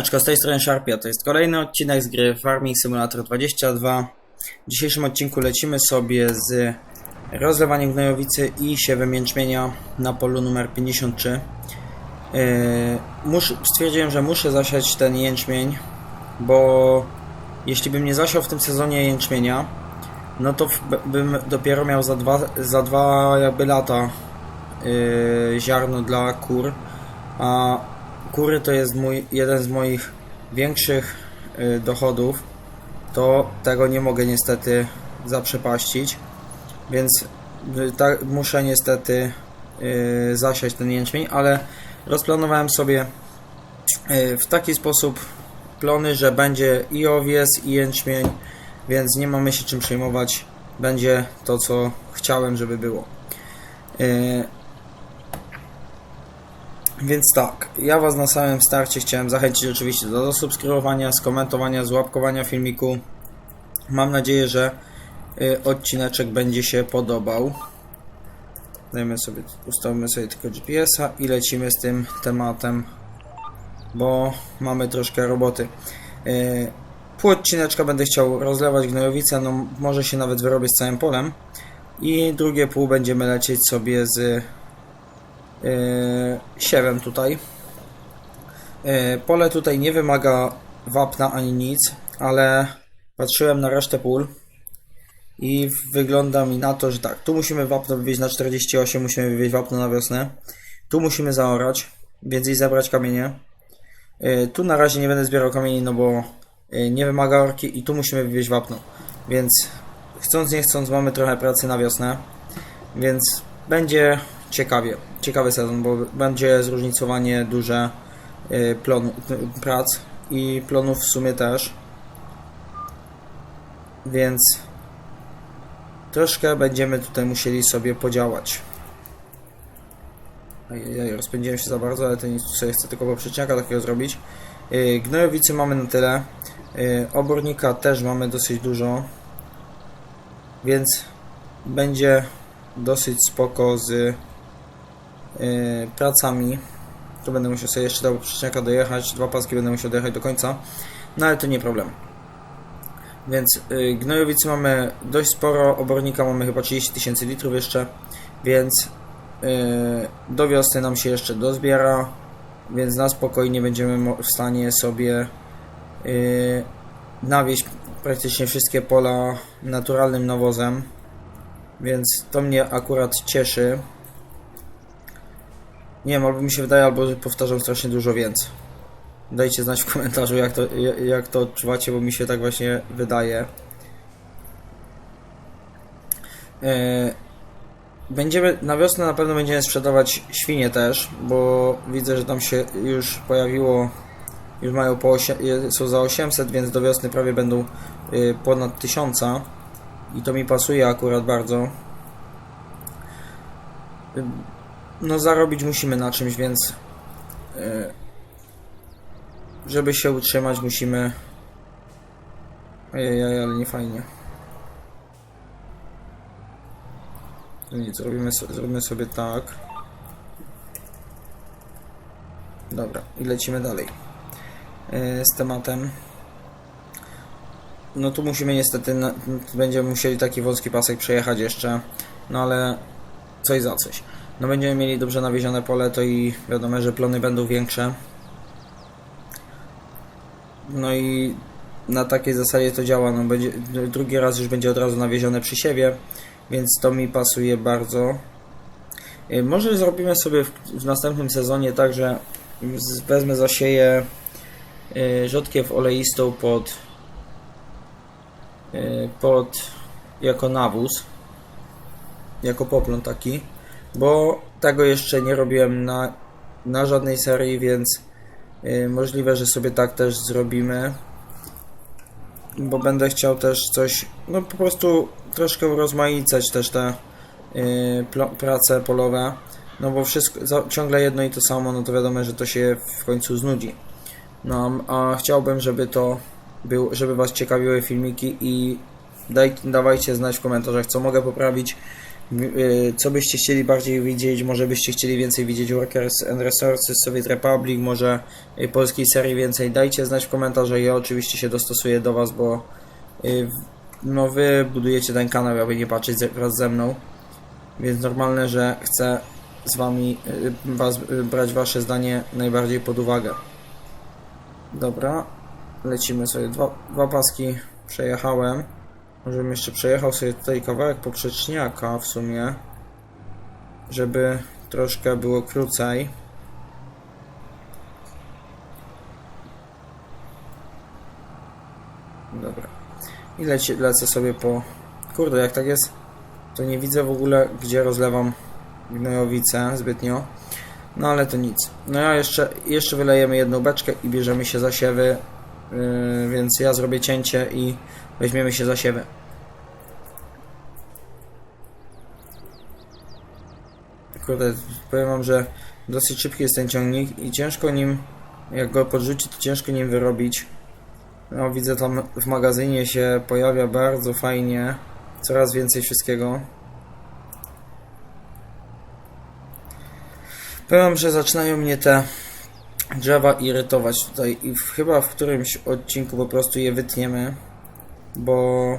Siemaneczko, z tej strony Sharpia. To jest kolejny odcinek z gry Farming Simulator 22. W dzisiejszym odcinku lecimy sobie z rozlewaniem gnojowicy i siewem jęczmienia na polu numer 53. Yy, stwierdziłem, że muszę zasiać ten jęczmień, bo jeśli bym nie zasiał w tym sezonie jęczmienia, no to bym dopiero miał za dwa, za dwa jakby lata yy, ziarno dla kur, a kury to jest mój, jeden z moich większych y, dochodów, to tego nie mogę niestety zaprzepaścić, więc y, muszę niestety y, zasiać ten jęczmień, ale rozplanowałem sobie w taki sposób plony, że będzie i owiec, i jęczmień, więc nie mamy się czym przejmować. Będzie to, co chciałem, żeby było. Więc tak, ja Was na samym starcie chciałem zachęcić oczywiście do zasubskrybowania, skomentowania, złapkowania filmiku. Mam nadzieję, że y, odcineczek będzie się podobał. Dajmy sobie, ustawimy sobie tylko GPS-a i lecimy z tym tematem, bo mamy troszkę roboty. Y, pół odcineczka będę chciał rozlewać gnojowice, no może się nawet wyrobię z całym polem. I drugie pół będziemy lecieć sobie z siewem tutaj. Yy, pole tutaj nie wymaga wapna ani nic, ale patrzyłem na resztę pól i wygląda mi na to, że tak, tu musimy wapno wywieźć na 48, musimy wywieźć wapno na wiosnę. Tu musimy zaorać, więc i zebrać kamienie. Yy, tu na razie nie będę zbierał kamieni, no bo yy, nie wymaga orki i tu musimy wywieźć wapno. Więc chcąc nie chcąc mamy trochę pracy na wiosnę, więc będzie ciekawie, ciekawy sezon, bo będzie zróżnicowanie duże y, plon, prac i plonów w sumie też. Więc troszkę będziemy tutaj musieli sobie podziałać. Ojej, rozpędziłem się za bardzo, ale to nic, sobie chcę tylko poprzeczniaka takiego zrobić. Y, Gnojowicy mamy na tyle. Y, Obornika też mamy dosyć dużo. Więc będzie dosyć spoko z pracami. Tu będę musiał sobie jeszcze do poprzeczniaka dojechać, dwa paski będę musiał dojechać do końca, no ale to nie problem. Więc yy, gnojowicy mamy dość sporo, obornika mamy chyba 30 tysięcy litrów jeszcze, więc yy, do wiosny nam się jeszcze dozbiera, więc na spokojnie będziemy w stanie sobie yy, nawieść praktycznie wszystkie pola naturalnym nawozem. Więc to mnie akurat cieszy. Nie wiem, albo mi się wydaje, albo powtarzam strasznie dużo więcej. Dajcie znać w komentarzu, jak to, jak to odczuwacie, bo mi się tak właśnie wydaje. E, Będziemy, na wiosnę na pewno będziemy sprzedawać świnie też, bo widzę, że tam się już pojawiło, już mają po są za 800, więc do wiosny prawie będą y, ponad 1000 i to mi pasuje akurat bardzo. No zarobić musimy na czymś, więc y, żeby się utrzymać musimy Ojej, ale nie fajnie. To nic, zrobimy, zrobimy sobie tak. Dobra, i lecimy dalej y, z tematem. No tu musimy niestety, na, będziemy musieli taki wąski pasek przejechać jeszcze, no ale coś za coś. No będziemy mieli dobrze nawiezione pole, to i wiadomo, że plony będą większe. No i na takiej zasadzie to działa, no będzie, drugi raz już będzie od razu nawiezione przy siewie, więc to mi pasuje bardzo. Y, Może zrobimy sobie w, w następnym sezonie tak, że wezmę zasieję y, rzodkiew oleistą pod y, pod jako nawóz jako poplon taki bo tego jeszcze nie robiłem na, na żadnej serii więc y, możliwe, że sobie tak też zrobimy. Bo będę chciał też coś no po prostu troszkę urozmaicać też te y, plo, prace polowe. No bo wszystko za, ciągle jedno i to samo no to wiadomo, że to się w końcu znudzi. No a chciałbym, żeby to był, żeby Was ciekawiły filmiki i daj, dawajcie znać w komentarzach, co mogę poprawić, co byście chcieli bardziej widzieć, może byście chcieli więcej widzieć Workers and Resources, Soviet Republic, może y, polskiej serii więcej, dajcie znać w komentarzu, ja oczywiście się dostosuję do Was, bo y, no Wy budujecie ten kanał, aby nie patrzeć ze- wraz ze mną, więc normalne, że chcę z Wami y, was, y, brać Wasze zdanie najbardziej pod uwagę. Dobra, lecimy sobie dwa, dwa paski przejechałem. Może bym jeszcze przejechał sobie tutaj kawałek poprzeczniaka w sumie, żeby troszkę było krócej. Dobra. I leci, lecę sobie po... Kurde, jak tak jest, to nie widzę w ogóle, gdzie rozlewam gnojowice zbytnio. No ale to nic. No ja jeszcze, jeszcze wylejemy jedną beczkę i bierzemy się za siewy, więc ja zrobię cięcie i weźmiemy się za siewy. Kurde, powiem wam, że dosyć szybki jest ten ciągnik i ciężko nim, jak go podrzuci, to ciężko nim wyrobić. No widzę tam w magazynie się pojawia bardzo fajnie, coraz więcej wszystkiego. Powiem, że zaczynają mnie te drzewa irytować tutaj i w, chyba w którymś odcinku po prostu je wytniemy, bo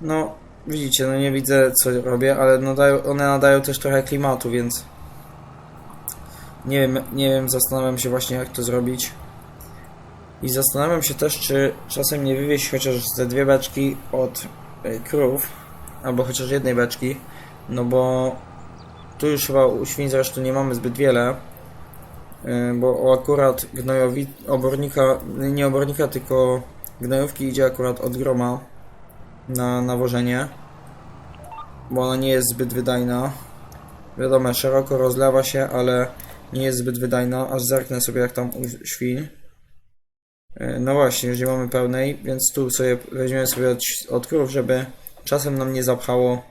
no widzicie, no nie widzę co robię, ale nadają, one nadają też trochę klimatu, więc nie wiem, nie wiem, zastanawiam się właśnie jak to zrobić. I zastanawiam się też, czy czasem nie wywieźć chociaż te dwie beczki od y, krów, albo chociaż jednej beczki, no bo tu już chyba u świń zresztą nie mamy zbyt wiele, bo akurat gnojowi, obornika, nie obornika, tylko gnojówki idzie akurat od groma na nawożenie, bo ona nie jest zbyt wydajna. Wiadomo, szeroko rozlewa się, ale nie jest zbyt wydajna, aż zerknę sobie jak tam u. Y, No właśnie, już nie mamy pełnej, więc tu sobie weźmiemy sobie od, od krów, żeby czasem nam nie zapchało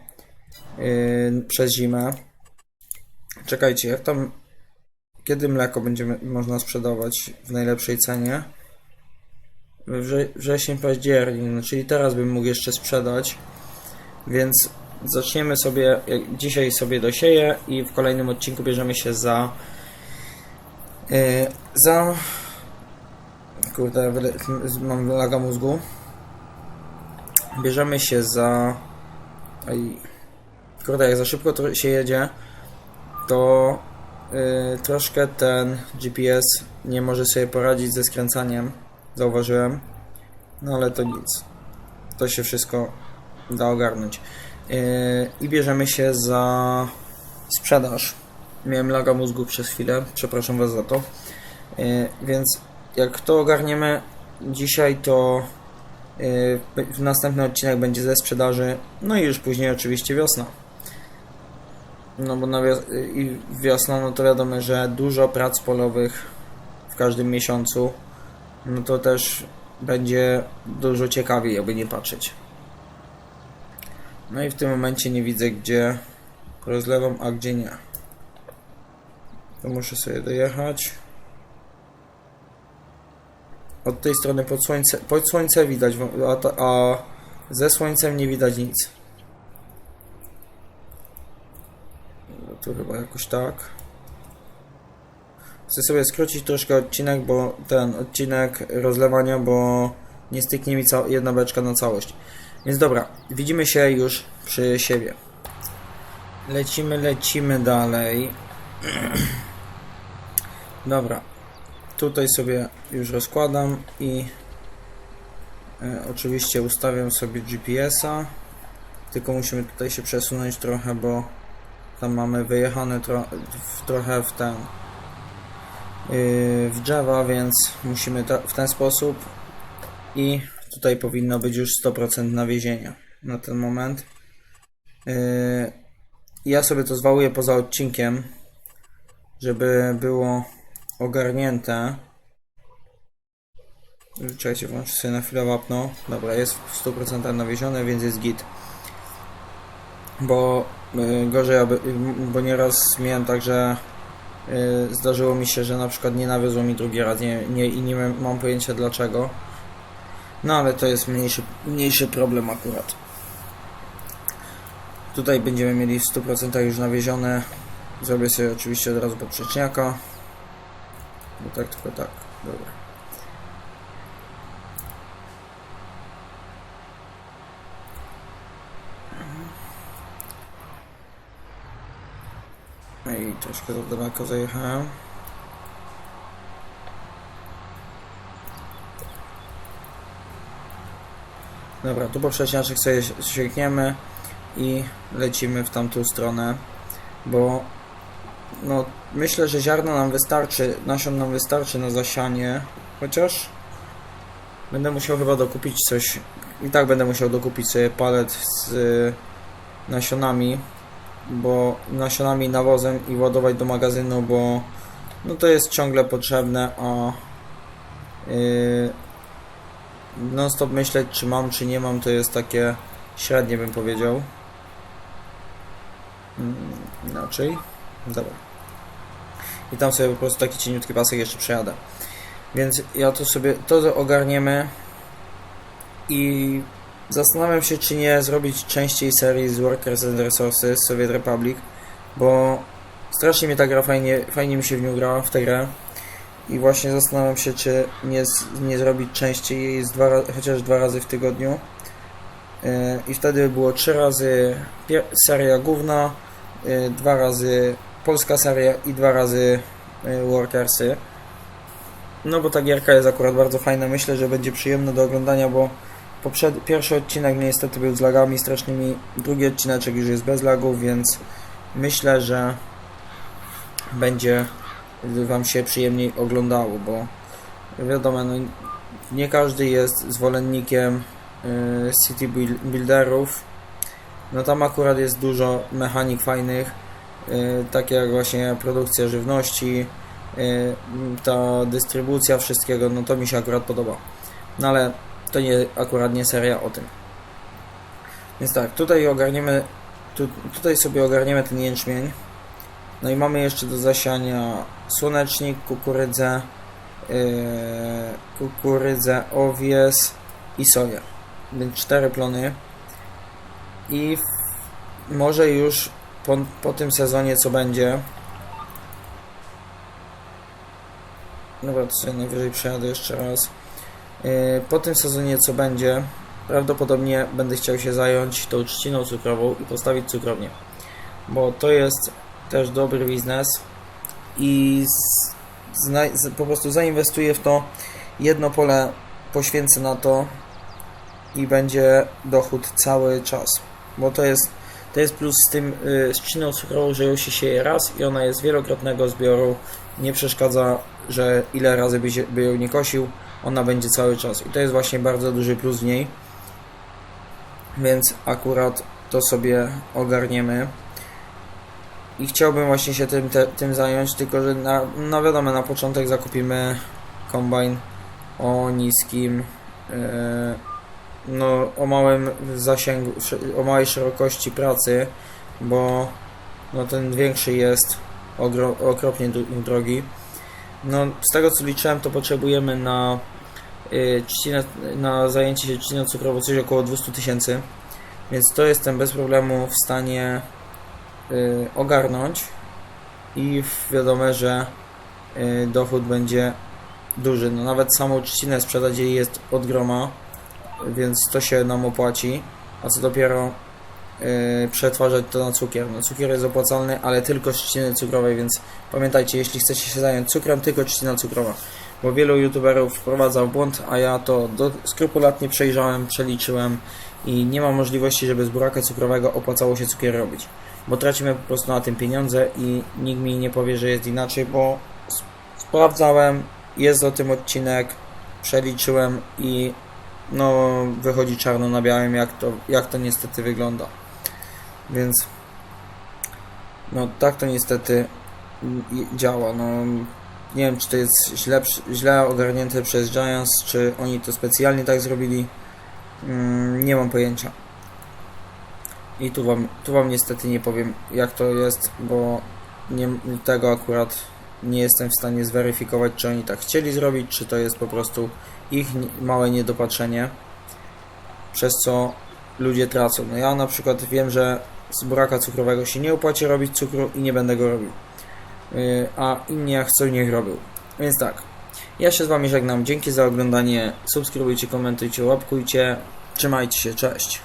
yy, przez zimę. Czekajcie, jak tam. Kiedy mleko będzie można sprzedawać w najlepszej cenie? We wrze wrzesień, październik, no czyli teraz bym mógł jeszcze sprzedać. Więc zaczniemy sobie. Dzisiaj sobie dosieję i w kolejnym odcinku bierzemy się za. Yy, za. Kurde, mam laga mózgu. Bierzemy się za. Kurde, jak za szybko to się jedzie, to y, troszkę ten GPS nie może sobie poradzić ze skręcaniem. Zauważyłem. No ale to nic. To się wszystko da ogarnąć. Y, I bierzemy się za sprzedaż. Miałem laga mózgu przez chwilę, przepraszam Was za to. Y, więc jak to ogarniemy dzisiaj, to w następny odcinek będzie ze sprzedaży. No i już później oczywiście wiosna. No bo na wios- i wiosna, no to wiadomo, że dużo prac polowych w każdym miesiącu. No to też będzie dużo ciekawiej, jakby nie patrzeć. No i w tym momencie nie widzę, gdzie rozlewam, a gdzie nie. To muszę sobie dojechać. Od tej strony pod słońce, pod słońce widać, a, ta- a ze słońcem nie widać nic. Tu chyba jakoś tak. Chcę sobie skrócić troszkę odcinek, bo ten odcinek rozlewania, bo nie styknie mi jedna beczka na całość. Więc dobra, widzimy się już przy siebie. Lecimy, lecimy dalej. Dobra, tutaj sobie już rozkładam i e, oczywiście ustawiam sobie GPS-a. Tylko musimy tutaj się przesunąć trochę, bo tam mamy wyjechane tro w, trochę w ten yy, w drzewa, więc musimy w ten sposób i tutaj powinno być już 100% nawiezienia na ten moment. Yy, ja sobie to zwałuję poza odcinkiem, żeby było ogarnięte. Czekajcie, włączę sobie na chwilę wapno. Dobra, jest w 100% nawiezione, więc jest git. Bo gorzej, aby, y, bo nieraz miałem tak, że y, zdarzyło mi się, że na przykład nie nawiozło mi drugi raz nie, nie, i nie mam- pojęcia dlaczego. No ale to jest mniejszy, mniejszy problem akurat. Tutaj będziemy mieli w 100% już nawiezione. Zrobię sobie oczywiście od razu poprzeczniaka. No tak, tylko tak. Dobra. Troszkę za daleko zajechałem. Dobra, tu poprzeczniaczek sobie sięgniemy i lecimy w tamtą stronę, bo no myślę, że ziarno nam wystarczy, nasion nam wystarczy na zasianie, chociaż będę musiał chyba dokupić coś, i tak będę musiał dokupić sobie palet z nasionami, bo nasionami, nawozem i ładować do magazynu, bo no to jest ciągle potrzebne, a yy, non stop myśleć czy mam, czy nie mam, to jest takie średnie bym powiedział. Mm, Inaczej. Dobra. I tam sobie po prostu taki cieniutki pasek jeszcze przejadę. Więc ja to sobie, to ogarniemy i zastanawiam się, czy nie zrobić częściej serii z Workers and Resources Soviet Republic, bo strasznie mnie ta gra fajnie, fajnie mi się w nią gra, w tę grę. I właśnie zastanawiam się, czy nie, nie zrobić częściej z dwa, chociaż dwa razy w tygodniu. Yy, I wtedy by było trzy razy seria główna, yy, dwa razy polska seria i dwa razy yy, Workersy. No bo ta gierka jest akurat bardzo fajna. Myślę, że będzie przyjemna do oglądania, bo poprzed... pierwszy odcinek niestety był z lagami strasznymi, drugi odcineczek już jest bez lagów, więc myślę, że będzie Wam się przyjemniej oglądało, bo wiadomo, no, nie każdy jest zwolennikiem y, city buil- builderów. No tam akurat jest dużo mechanik fajnych, y, takie jak właśnie produkcja żywności, y, ta dystrybucja wszystkiego, no to mi się akurat podoba. No ale to nie akurat nie seria o tym. Więc tak, tutaj ogarniemy, tu, tutaj sobie ogarniemy ten jęczmień. No i mamy jeszcze do zasiania słonecznik, kukurydzę, yy, kukurydzę, owies i soję. Więc cztery plony. I w, może już po, po tym sezonie co będzie. Dobra, to sobie najwyżej przejadę jeszcze raz. Yy, po tym sezonie co będzie, prawdopodobnie będę chciał się zająć tą trzciną cukrową i postawić cukrownię. Bo to jest też dobry biznes i po prostu zainwestuję w to jedno pole poświęcę na to i będzie dochód cały czas. Bo to jest to jest plus z tym y, z trzciną cukrową, że ją się sieje raz i ona jest wielokrotnego zbioru. Nie przeszkadza, że ile razy by, się, by ją nie kosił ona będzie cały czas. I to jest właśnie bardzo duży plus w niej. Więc akurat to sobie ogarniemy. I chciałbym właśnie się tym, te, tym zająć, tylko że na, no wiadomo, na początek zakupimy kombajn o niskim, yy, no o małym zasięgu, o małej szerokości pracy, bo no ten większy jest okropnie dro- drogi. No z tego co liczyłem, to potrzebujemy na yy, trzcinę, na zajęcie się trzciną cukrową coś około 200 tysięcy, więc to jestem bez problemu w stanie y, ogarnąć i wiadomo, że y, dochód będzie duży. No nawet samą trzcinę sprzedać jej jest od groma, więc to się nam opłaci, a co dopiero y, przetwarzać to na cukier. No cukier jest opłacalny, ale tylko z trzciny cukrowej, więc pamiętajcie, jeśli chcecie się zająć cukrem, tylko trzcina cukrowa. Bo wielu youtuberów wprowadza w błąd, a ja to do, skrupulatnie przejrzałem, przeliczyłem i nie ma możliwości, żeby z buraka cukrowego opłacało się cukier robić bo tracimy po prostu na tym pieniądze i nikt mi nie powie, że jest inaczej, bo sprawdzałem, jest o tym odcinek, przeliczyłem i no wychodzi czarno na białym, jak to, jak to niestety wygląda. Więc no tak to niestety i- działa. No, nie wiem, czy to jest źle, źle ogarnięte przez Giants, czy oni to specjalnie tak zrobili. Mm, nie mam pojęcia. I tu wam, tu wam niestety nie powiem jak to jest, bo nie, tego akurat nie jestem w stanie zweryfikować, czy oni tak chcieli zrobić, czy to jest po prostu ich małe niedopatrzenie, przez co ludzie tracą. No ja na przykład wiem, że z buraka cukrowego się nie opłaci robić cukru i nie będę go robił. Yy, a inni jak chcą, niech robią. Więc tak, ja się z Wami żegnam. Dzięki za oglądanie. Subskrybujcie, komentujcie, łapkujcie. Trzymajcie się, cześć.